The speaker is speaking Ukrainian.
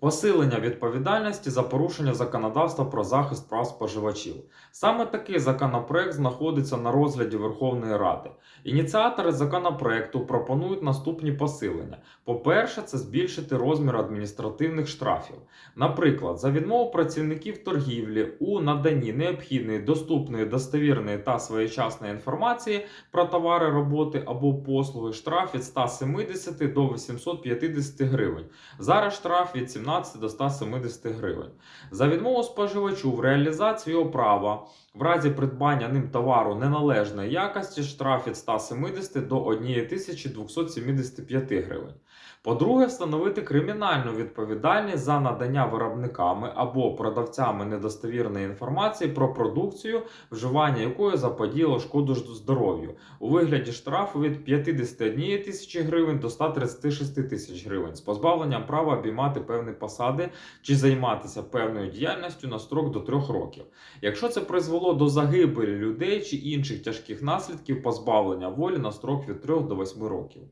Посилення відповідальності за порушення законодавства про захист прав споживачів. Саме такий законопроект знаходиться на розгляді Верховної Ради. Ініціатори законопроекту пропонують наступні посилення. По-перше, це збільшити розмір адміністративних штрафів. Наприклад, за відмову працівників торгівлі у наданні необхідної, доступної, достовірної та своєчасної інформації про товари, роботи або послуги штраф від 170 до 850 гривень. Зараз штраф від 17 до 170 гривень. За відмову споживачу в реалізації його права в разі придбання ним товару неналежної якості штраф від 170 до 1275 гривень. По-друге, встановити кримінальну відповідальність за надання виробниками або продавцями недостовірної інформації про продукцію, вживання якої заподіяло шкоду здоров'ю у вигляді штрафу від 51 тисячі гривень до 136 тисяч гривень з позбавленням права обіймати певні посади чи займатися певною діяльністю на строк до трьох років. Якщо це призвело до загибелі людей чи інших тяжких наслідків позбавлення волі на строк від 3 до 8 років.